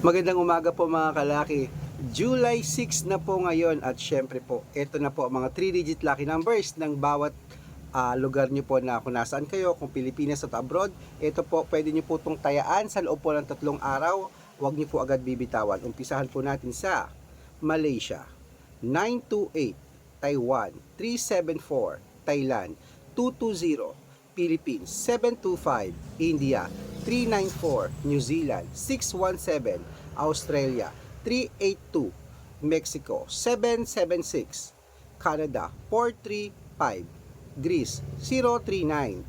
Magandang umaga po mga kalaki. July 6 na po ngayon at syempre po, ito na po ang mga 3-digit lucky numbers ng bawat ah, lugar nyo po na kung nasaan kayo, kung Pilipinas at abroad. Ito po, pwede nyo po itong tayaan sa loob po ng tatlong araw. Huwag nyo po agad bibitawan. Umpisahan po natin sa Malaysia, 928, Taiwan, 374, Thailand, 220, Philippines, 725, India, 394, New Zealand, 617, Australia, 382, Mexico, 776, Canada, 435, Greece, 039,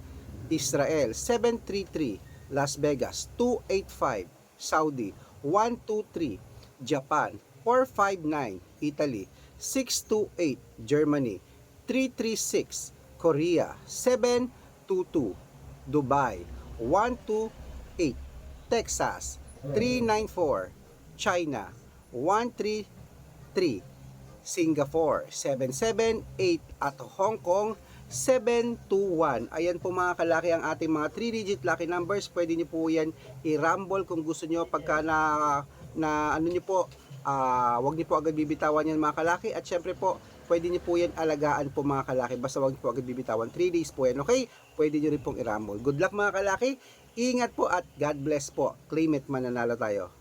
Israel, 733, Las Vegas, 285, Saudi, 123, Japan, 459, Italy, 628, Germany, 336, Korea, 722, Dubai, 128, Texas, 394, China, 133, Singapore, 778 at Hong Kong, 721. Ayan po mga kalaki ang ating mga 3-digit lucky numbers. Pwede nyo po yan i-rumble kung gusto nyo pagka na, na ano nyo po, ah, wag nyo po agad bibitawan yan mga kalaki. At syempre po, pwede nyo po yan alagaan po mga kalaki. Basta wag nyo po agad bibitawan. 3 days po yan, okay? Pwede nyo rin pong i-rumble. Good luck mga kalaki. Ingat po at God bless po. Claim it mananalo tayo.